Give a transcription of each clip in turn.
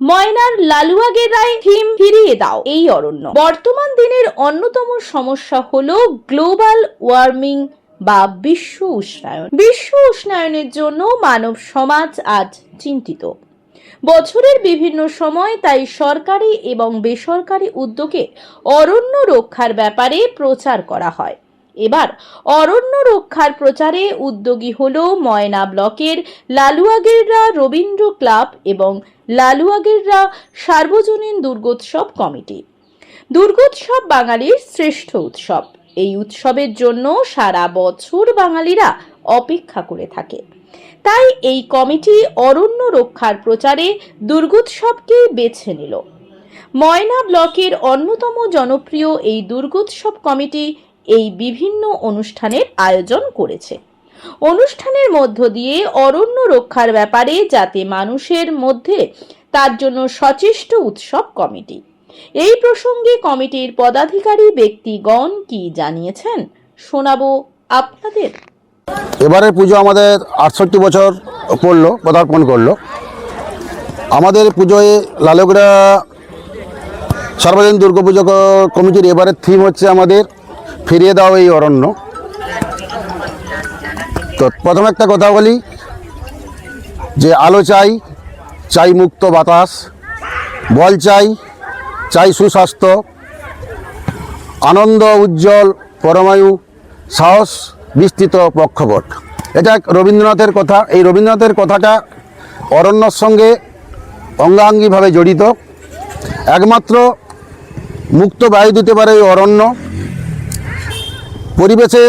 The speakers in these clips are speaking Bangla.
ময়নার লালুয়াগেরায় থিম ফিরিয়ে দাও এই অরণ্য। বর্তমান দিনের অন্যতম সমস্যা হলো গ্লোবাল ওয়ার্মিং বা বিশ্ব উষ্ণায়ন। বিশ্ব উষ্ণায়নের জন্য মানব সমাজ আজ চিন্তিত। বছরের বিভিন্ন সময় তাই সরকারি এবং বেসরকারি উদ্যোগে অরণ্য রক্ষার ব্যাপারে প্রচার করা হয়। এবার অরণ্য রক্ষার প্রচারে উদ্যোগী হল ময়না ব্লকের লালুয়াগেররা রবীন্দ্র ক্লাব এবং লালুয়াগেররা সার্বজনীন দুর্গোৎসব কমিটি। দুর্গোৎসব বাঙালির শ্রেষ্ঠ উৎসব। এই উৎসবের জন্য সারা বছর বাঙালিরা অপেক্ষা করে থাকে। তাই এই কমিটি অরণ্য রক্ষার প্রচারে দুর্গোৎসবকে বেছে নিল। ময়না ব্লকের অন্যতম জনপ্রিয় এই দুর্গোৎসব কমিটি এই বিভিন্ন অনুষ্ঠানের আয়োজন করেছে। অনুষ্ঠানের মধ্য দিয়ে অরণ্য রক্ষার ব্যাপারে যাতে মানুষের মধ্যে তার জন্য সচেষ্ট উৎসব কমিটি। এই প্রসঙ্গে কমিটির পদাধিকারী ব্যক্তিগণ কি জানিয়েছেন শোনাবো আপনাদের। এবারে পুজো আমাদের আটষট্টি বছর পড়ল, পদার্পণ করল। আমাদের পুজোয় লালগড়া সর্বজনীন দুর্গাপুজো কমিটির এবারের থিম হচ্ছে আমাদের ফিরিয়ে দাও এই অরণ্য। তো প্রথম একটা কথা বলি, যে আলো চাই চাই মুক্ত বাতাস, বল চাই চাই সুস্বাস্থ্য, আনন্দ, উজ্জ্বল পরমায়ু সাহস, বিস্তৃত পক্ষপট এটা এক রবীন্দ্রনাথের কথা। এই রবীন্দ্রনাথের কথাটা অরণ্যর সঙ্গে অঙ্গাঙ্গিভাবে জড়িত। একমাত্র মুক্ত বায়ু দিতে পারে এই অরণ্য। পরিবেশে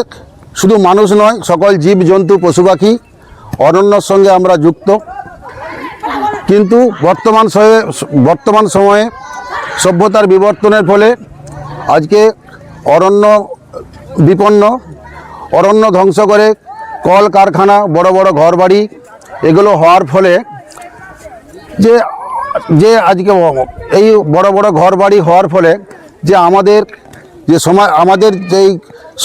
শুধু মানুষ নয়, সকল জীব, জন্তু, পশু পাখি অরণ্যর সঙ্গে আমরা যুক্ত। কিন্তু বর্তমান সময়ে বর্তমান সময়ে সভ্যতার বিবর্তনের ফলে আজকে অরণ্য বিপন্ন, অরণ্য ধ্বংস করে কল কারখানা বড় বড় ঘরবাড়ি এগুলো হওয়ার ফলে যে যে আজকে এই বড় বড় ঘরবাড়ি হওয়ার ফলে যে আমাদের যে সমাজ আমাদের যেই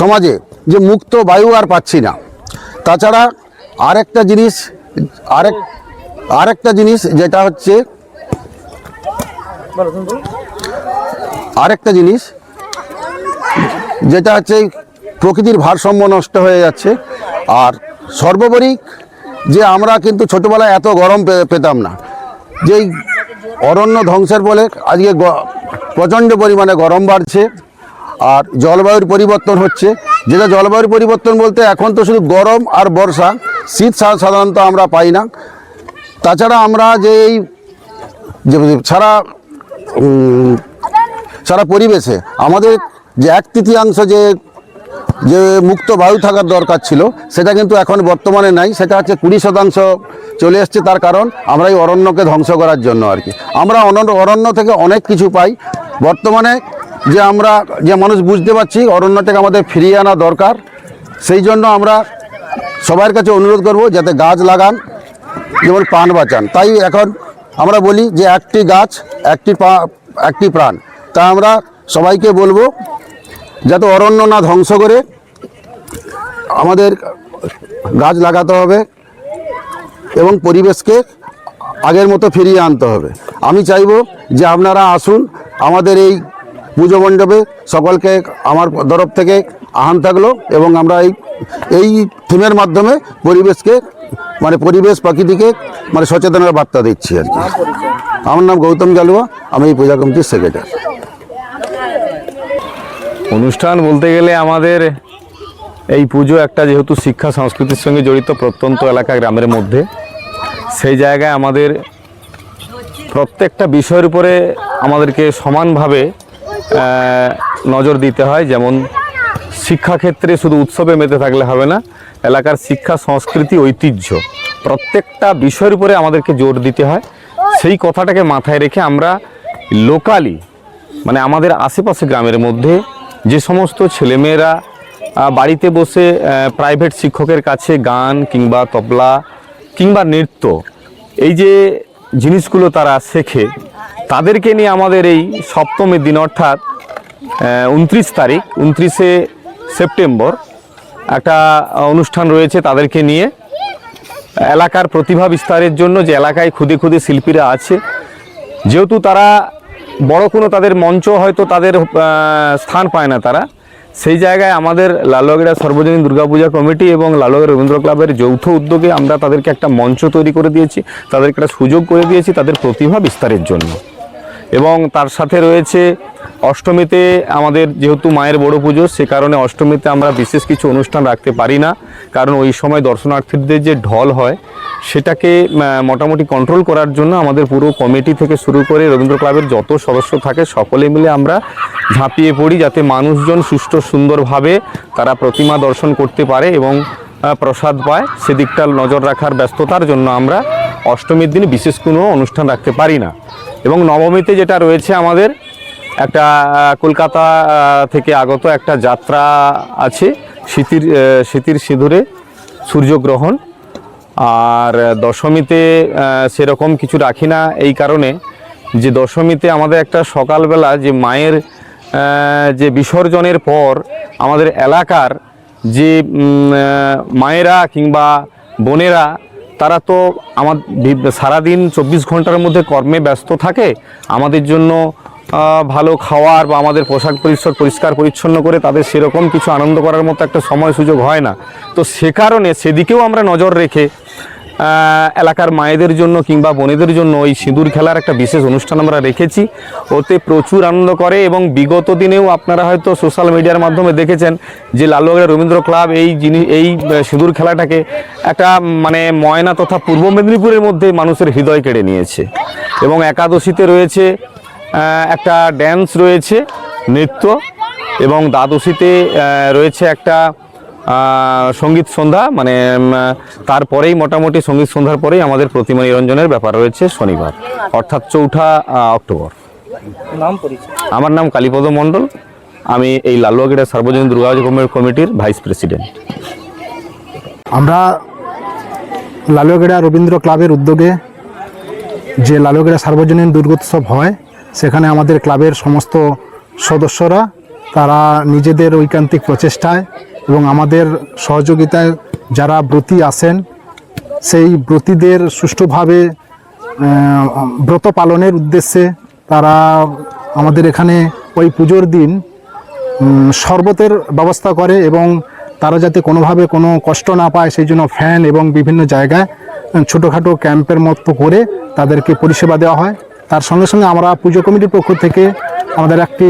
সমাজে যে মুক্ত বায়ু আর পাচ্ছি না। তাছাড়া আরেকটা জিনিস, আরেক, আরেকটা জিনিস যেটা হচ্ছে, আরেকটা জিনিস যেটা হচ্ছে প্রকৃতির ভারসাম্য নষ্ট হয়ে যাচ্ছে। আর সর্বোপরি যে আমরা কিন্তু ছোটোবেলায় এত গরম পেতাম না। যেই অরণ্য ধ্বংসের ফলে আজকে প্রচণ্ড পরিমাণে গরম বাড়ছে। আর জলবায়ুর পরিবর্তন হচ্ছে। যেটা জলবায়ুর পরিবর্তন বলতে এখন তো শুধু গরম আর বর্ষা, শীত সাধারণত আমরা পাই না। তাছাড়া আমরা যে এই সারা সারা পরিবেশে আমাদের যে এক তৃতীয়াংশ যে যে মুক্ত বায়ু থাকার দরকার ছিল, সেটা কিন্তু এখন বর্তমানে নাই। সেটা হচ্ছে কুড়ি শতাংশ চলে এসছে তার কারণ আমরা এই অরণ্যকে ধ্বংস করার জন্য আর কি। আমরা অরণ্য থেকে অনেক কিছু পাই। বর্তমানে যে আমরা যে মানুষ বুঝতে পারছি অরণ্যটাকে আমাদের ফিরিয়ে আনা দরকার, সেই জন্য আমরা সবার কাছে অনুরোধ করব যাতে গাছ লাগান, যেমন প্রাণ বাঁচান। তাই এখন আমরা বলি যে একটি গাছ, একটি একটি প্রাণ। তা আমরা সবাইকে বলব যাতে অরণ্য না ধ্বংস করে আমাদের গাছ লাগাতে হবে এবং পরিবেশকে আগের মতো ফিরিয়ে আনতে হবে। আমি চাইব যে আপনারা আসুন, আমাদের এই পুজো মণ্ডপে সকলকে আমার তরফ থেকে আহ্বান থাকল এবং আমরা এই এই থিমের মাধ্যমে পরিবেশকে মানে পরিবেশ প্রকৃতিকে মানে সচেতনের বার্তা দিচ্ছি আর কি। আমার নাম গৌতম জালুয়া, আমি এই পূজা কমিটির সেক্রেটারি অনুষ্ঠান বলতে গেলে আমাদের এই পুজো একটা যেহেতু শিক্ষা সংস্কৃতির সঙ্গে জড়িত প্রত্যন্ত এলাকা গ্রামের মধ্যে, সেই জায়গায় আমাদের প্রত্যেকটা বিষয়ের উপরে আমাদেরকে সমানভাবে নজর দিতে হয়, যেমন শিক্ষাক্ষেত্রে শুধু উৎসবে মেতে থাকলে হবে না, এলাকার শিক্ষা, সংস্কৃতি, ঐতিহ্য, প্রত্যেকটা বিষয়ের উপরে আমাদেরকে জোর দিতে হয়। সেই কথাটাকে মাথায় রেখে আমরা লোকালি মানে আমাদের আশেপাশে গ্রামের মধ্যে যে সমস্ত ছেলেমেয়েরা বাড়িতে বসে প্রাইভেট শিক্ষকের কাছে গান কিংবা তবলা কিংবা নৃত্য, এই যে জিনিসগুলো তারা শেখে তাদেরকে নিয়ে আমাদের এই সপ্তমীর দিন, অর্থাৎ উনত্রিশ তারিখ, উনত্রিশে সেপ্টেম্বর একটা অনুষ্ঠান রয়েছে তাদেরকে নিয়ে। এলাকার প্রতিভা বিস্তারের জন্য যে এলাকায় খুদে খুদে শিল্পীরা আছে, যেহেতু তারা বড় কোনো তাদের মঞ্চ হয়তো তাদের স্থান পায় না তারা, সেই জায়গায় আমাদের লালুয়াগড়া সর্বজনীন দুর্গাপূজা কমিটি এবং লালুয়াগড়া রবীন্দ্র ক্লাবের যৌথ উদ্যোগে আমরা তাদেরকে একটা মঞ্চ তৈরি করে দিয়েছি, তাদেরকে একটা সুযোগ করে দিয়েছি তাদের প্রতিভা বিস্তারের জন্য। এবং তার সাথে রয়েছে অষ্টমীতে আমাদের যেহেতু মায়ের বড় পুজো, সে কারণে অষ্টমীতে আমরা বিশেষ কিছু অনুষ্ঠান রাখতে পারি না। কারণ ওই সময় দর্শনার্থীদের যে ঢল হয়, সেটাকে মোটামুটি কন্ট্রোল করার জন্য আমাদের পুরো কমিটি থেকে শুরু করে রবীন্দ্র ক্লাবের যত সদস্য থাকে, সকলে মিলে আমরা ঝাঁপিয়ে পড়ি যাতে মানুষজন সুষ্ঠু, সুন্দরভাবে তারা প্রতিমা দর্শন করতে পারে এবং প্রসাদ পায়। সেদিকটা নজর রাখার ব্যস্ততার জন্য আমরা অষ্টমীর দিনে বিশেষ কোনো অনুষ্ঠান রাখতে পারি না। এবং নবমীতে যেটা রয়েছে আমাদের, একটা কলকাতা থেকে আগত একটা যাত্রা আছে শীতির শীতির সিঁদুরে সূর্যগ্রহণ। আর দশমীতে সেরকম কিছু রাখি না এই কারণে যে দশমীতে আমাদের একটা সকালবেলা যে মায়ের যে বিসর্জনের পর আমাদের এলাকার যে মায়েরা কিংবা বোনেরা তারা তো আমার সারাদিন চব্বিশ ঘণ্টার মধ্যে কর্মে ব্যস্ত থাকে, আমাদের জন্য ভালো খাওয়ার বা আমাদের পোশাক পরিচ্ছদ পরিষ্কার পরিচ্ছন্ন করে তাদের সেরকম কিছু আনন্দ করার মতো একটা সময় সুযোগ হয় না। তো সে কারণে সেদিকেও আমরা নজর রেখে এলাকার মায়েদের জন্য কিংবা বোনেদের জন্য ওই সিঁদুর খেলার একটা বিশেষ অনুষ্ঠান আমরা রেখেছি। ওতে প্রচুর আনন্দ করে এবং বিগত দিনেও আপনারা হয়তো সোশ্যাল মিডিয়ার মাধ্যমে দেখেছেন যে লালুয়াগড়া রবীন্দ্র ক্লাব এই জিনিস এই সিঁদুর খেলাটাকে একটা মানে ময়না তথা পূর্ব মেদিনীপুরের মধ্যে মানুষের হৃদয় কেড়ে নিয়েছে। এবং একাদশীতে রয়েছে একটা ড্যান্স রয়েছে, নৃত্য এবং দ্বাদশীতে রয়েছে একটা সংগীত সন্ধ্যা মানে তারপরেই মোটামুটি সংগীত সন্ধ্যার পরেই আমাদের প্রতিমা নিরঞ্জনের ব্যাপার রয়েছে শনিবার অর্থাৎ চৌঠা অক্টোবর। নাম আমার নাম কালীপদ মণ্ডল আমি এই লালুয়াগড়া সার্বজনীন দুর্গাপূজা কমিটির- কমিটির ভাইস প্রেসিডেন্ট। আমরা লালুয়াগড়া রবীন্দ্র ক্লাবের উদ্যোগে যে লালুয়াগড়া সার্বজনীন দুর্গোৎসব হয় সেখানে আমাদের ক্লাবের সমস্ত সদস্যরা তারা নিজেদের ঐকান্তিক প্রচেষ্টায় এবং আমাদের সহযোগিতায় যারা ব্রতী আসেন সেই ব্রতীদের সুষ্ঠুভাবে ব্রত পালনের উদ্দেশ্যে তারা আমাদের এখানে ওই পুজোর দিন শরবতের ব্যবস্থা করে এবং তারা যাতে কোনোভাবে কোনো কষ্ট না পায়, সেই জন্য ফ্যান এবং বিভিন্ন জায়গায় ছোটোখাটো ক্যাম্পের মতো করে তাদেরকে পরিষেবা দেওয়া হয়। তার সঙ্গে সঙ্গে আমরা পুজো কমিটির পক্ষ থেকে আমাদের একটি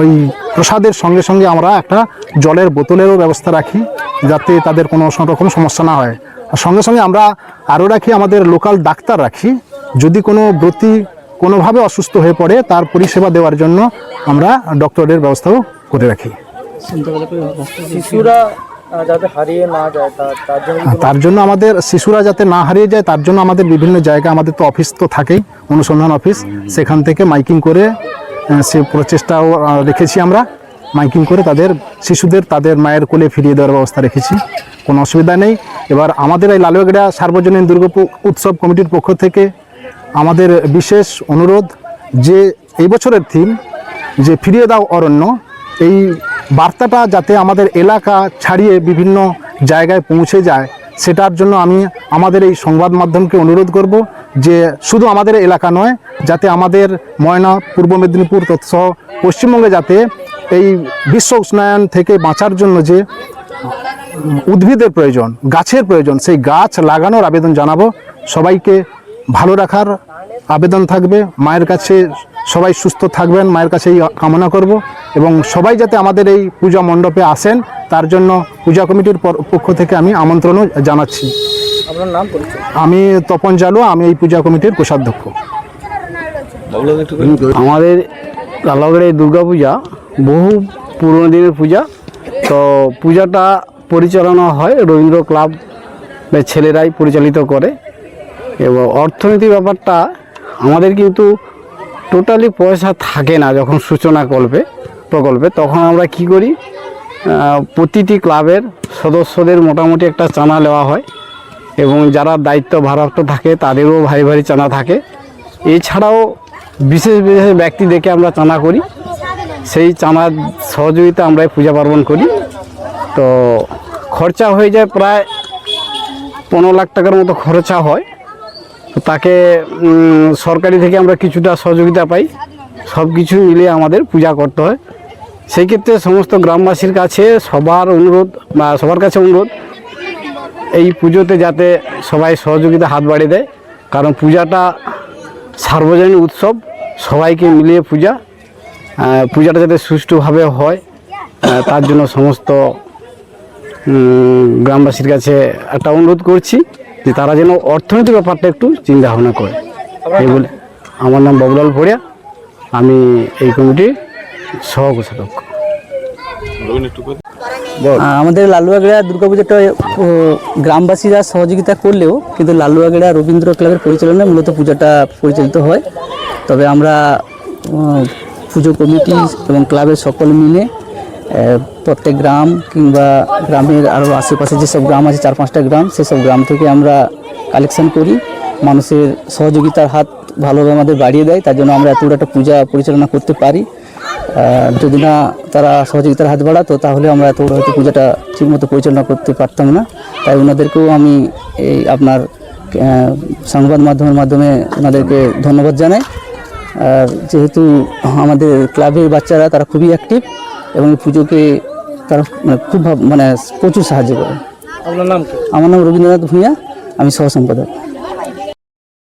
ওই প্রসাদের সঙ্গে সঙ্গে আমরা একটা জলের বোতলেরও ব্যবস্থা রাখি যাতে তাদের কোনো রকম সমস্যা না হয়। আর সঙ্গে সঙ্গে আমরা আরও রাখি আমাদের লোকাল ডাক্তার রাখি। যদি কোনো ব্রতী কোনোভাবে অসুস্থ হয়ে পড়ে তার পরিষেবা দেওয়ার জন্য আমরা ডক্টরের ব্যবস্থাও করে রাখি। শিশুরা যাতে হারিয়ে না যায় তার জন্য আমাদের শিশুরা যাতে না হারিয়ে যায়, তার জন্য আমাদের বিভিন্ন জায়গা, আমাদের তো অফিস তো থাকেই, অনুসন্ধান অফিস সেখান থেকে মাইকিং করে সে প্রচেষ্টাও রেখেছি আমরা। মাইকিং করে তাদের শিশুদের, তাদের মায়ের কোলে ফিরিয়ে দেওয়ার ব্যবস্থা রেখেছি। কোনো অসুবিধা নেই। এবার আমাদের এই লালুয়াগড়া সার্বজনীন দুর্গা উৎসব কমিটির পক্ষ থেকে আমাদের বিশেষ অনুরোধ যে এই বছরের থিম যে ফিরিয়ে দাও অরণ্য, এই বার্তাটা যাতে আমাদের এলাকা ছাড়িয়ে বিভিন্ন জায়গায় পৌঁছে যায়, সেটার জন্য আমি আমাদের এই সংবাদ মাধ্যমকে অনুরোধ করব যে শুধু আমাদের এলাকা নয়, যাতে আমাদের ময়না, পূর্ব মেদিনীপুর তৎসহ পশ্চিমবঙ্গে যাতে এই বিশ্ব উষ্ণায়ন থেকে বাঁচার জন্য যে উদ্ভিদের প্রয়োজন, গাছের প্রয়োজন, সেই গাছ লাগানোর আবেদন জানাব। সবাইকে ভালো রাখার আবেদন থাকবে। মায়ের কাছে সবাই সুস্থ থাকবেন মায়ের কাছে এই কামনা করব এবং সবাই যাতে আমাদের এই পূজা মণ্ডপে আসেন তার জন্য পূজা কমিটির পক্ষ থেকে আমি আমন্ত্রণও জানাচ্ছি। আপনার নাম আমি তপন জালু আমি এই পূজা কমিটির কোষাধ্যক্ষ। আমাদের লালগড়ের দুর্গা পূজা বহু পুরনো দিনের পূজা। তো পূজাটা পরিচালনা হয় রবীন্দ্র ক্লাবের ছেলেরাই পরিচালিত করে। এবং অর্থনীতি ব্যাপারটা আমাদের কিন্তু টোটালি পয়সা থাকে না যখন সূচনা কল্পে প্রকল্পে, তখন আমরা কি করি? প্রতিটি ক্লাবের সদস্যদের মোটামুটি একটা চানা নেওয়া হয় এবং যারা দায়িত্ব ভারাক্ত থাকে, তাদেরও ভারী ভারী চানা থাকে। এছাড়াও বিশেষ বিশেষ ব্যক্তি দেখে আমরা চানা করি। সেই চাঁদার সহযোগিতা আমরা পূজা পার্বণ করি। তো খরচা হয়ে যায় প্রায় পনেরো লাখ টাকার মতো খরচা হয়। তাকে সরকারি থেকে আমরা কিছুটা সহযোগিতা পাই। সব কিছু মিলিয়ে আমাদের পূজা করতে হয়। সেই ক্ষেত্রে সমস্ত গ্রামবাসীর কাছে সবার অনুরোধ, বা সবার কাছে অনুরোধ, এই পুজোতে যাতে সবাই সহযোগিতা হাত বাড়িয়ে দেয়। কারণ পূজাটা সার্বজনীন উৎসব, সবাইকে মিলিয়ে পূজা পূজাটা যাতে সুষ্ঠুভাবে হয় তার জন্য সমস্ত গ্রামবাসীর কাছে একটা অনুরোধ করছি। যে তারা যেন অর্থনৈতিক ব্যাপারটা একটু চিন্তা ভাবনা করে। এই বলে আমার নাম ববলাল ভরিয়া আমি এই কমিটির সহ কোষাধ্যক্ষ আমাদের লালুয়াগড়া দুর্গাপূজাটা গ্রামবাসীরা সহযোগিতা করলেও কিন্তু লালুয়াগড়া রবীন্দ্র ক্লাবের পরিচালনায় মূলত পূজাটা পরিচালিত হয়। তবে আমরা পুজো কমিটি এবং ক্লাবের সকল মিলে প্রত্যেক গ্রাম কিংবা গ্রামের আরও আশেপাশে যেসব গ্রাম আছে, চার পাঁচটা গ্রাম, সেসব গ্রাম থেকে আমরা কালেকশন করি। মানুষের সহযোগিতার হাত ভালোভাবে আমাদের বাড়িয়ে দেয়, তার জন্য আমরা এত একটা পূজা পরিচালনা করতে পারি। যদি না তারা সহযোগিতার হাত বাড়াতো, তাহলে আমরা এত হয়তো পূজাটা ঠিকমতো পরিচালনা করতে পারতাম না। তাই ওনাদেরকেও আমি এই আপনার সংবাদ মাধ্যমের মাধ্যমে ওনাদেরকে ধন্যবাদ জানাই। আর যেহেতু আমাদের ক্লাবের বাচ্চারা, তারা খুবই অ্যাক্টিভ এবং এই পুজোকে তারা মানে খুব ভাব- মানে প্রচুর সাহায্য করে। আপনার নাম আমার নাম রবীন্দ্রনাথ ভূঁইয়া আমি সহ সম্পাদক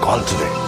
call today